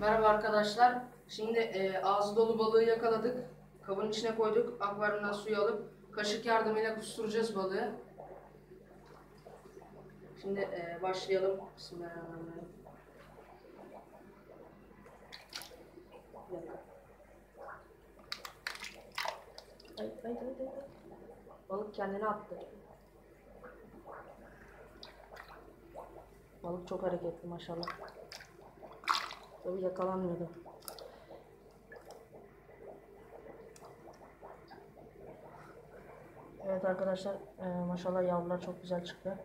Merhaba arkadaşlar. Şimdi e, ağzı dolu balığı yakaladık. Kabın içine koyduk. Akvaryumdan suyu alıp kaşık yardımıyla kusturacağız balığı. Şimdi e, başlayalım. Bismillahirrahmanirrahim. Ay, ay, ay, ay. Balık kendini attı. Balık çok hareketli maşallah. Tabii yakalanmıyordu. Evet arkadaşlar e, maşallah yavrular çok güzel çıktı.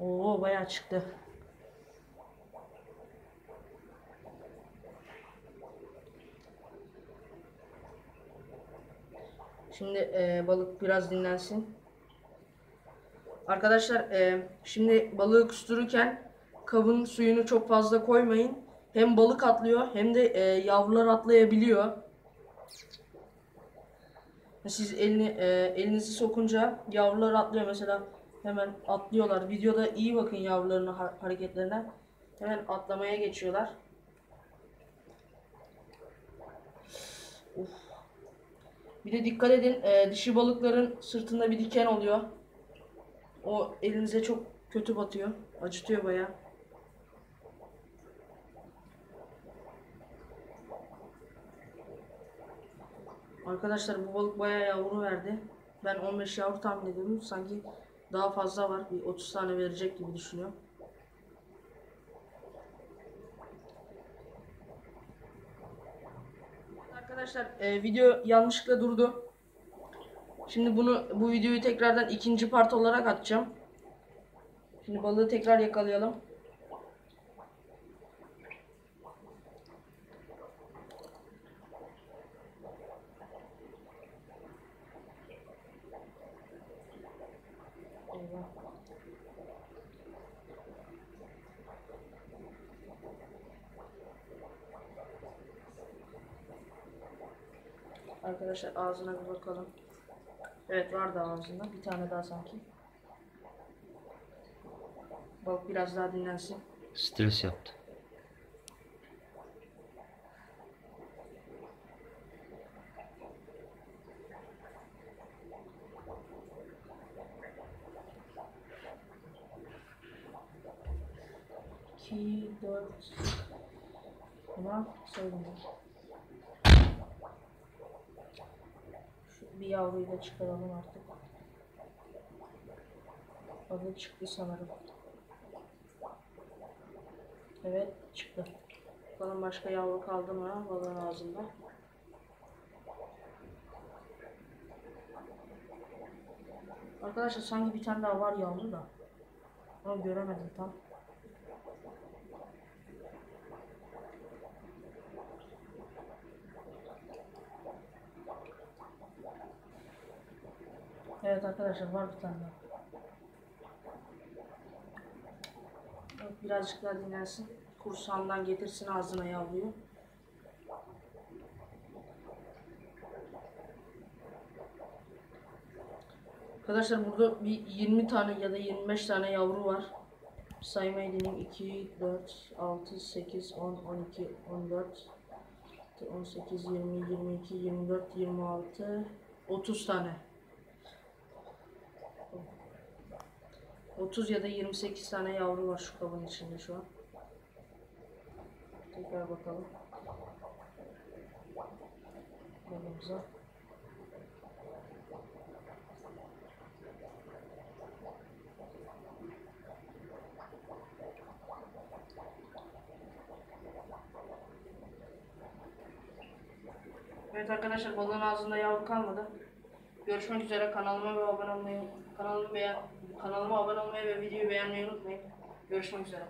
Oo bayağı çıktı. Şimdi e, balık biraz dinlensin. Arkadaşlar e, şimdi balığı kustururken kabın suyunu çok fazla koymayın. Hem balık atlıyor hem de e, yavrular atlayabiliyor. Siz elini e, elinizi sokunca yavrular atlıyor mesela hemen atlıyorlar. Videoda iyi bakın yavruların ha- hareketlerine. Hemen atlamaya geçiyorlar. Uf. Bir de dikkat edin e, dişi balıkların sırtında bir diken oluyor. O elinize çok kötü batıyor. Acıtıyor bayağı. Arkadaşlar bu balık bayağı yavru verdi. Ben 15 yavru tahmin ediyordum. Sanki daha fazla var. Bir 30 tane verecek gibi düşünüyorum. Arkadaşlar e, video yanlışlıkla durdu. Şimdi bunu bu videoyu tekrardan ikinci part olarak atacağım. Şimdi balığı tekrar yakalayalım. Arkadaşlar ağzına bir bakalım. Evet vardı ağzında. Bir tane daha sanki. Balık biraz daha dinlensin. Stres yaptı. İki, dört. Ama sayılmıyor. Bir yavruyu da çıkaralım artık. Adı çıktı sanırım. Evet çıktı. Bakalım başka yavru kaldı mı balığın ağzında? Arkadaşlar sanki bir tane daha var yavru da. Ama göremedim tam. Evet arkadaşlar var bir tane daha. Birazcık daha dinlensin. Kursağından getirsin ağzına yavruyu. Arkadaşlar burada bir 20 tane ya da 25 tane yavru var. Saymayı deneyim. 2, 4, 6, 8, 10, 12, 14, 18, 20, 22, 24, 26, 30 tane. 30 ya da 28 tane yavru var şu kabın içinde şu an. Tekrar bakalım. Balımıza. Evet arkadaşlar balığın ağzında yavru kalmadı. Görüşmek üzere kanalıma ve abone olmayı kanalıma kanalıma abone olmayı ve videoyu beğenmeyi unutmayın. Görüşmek üzere.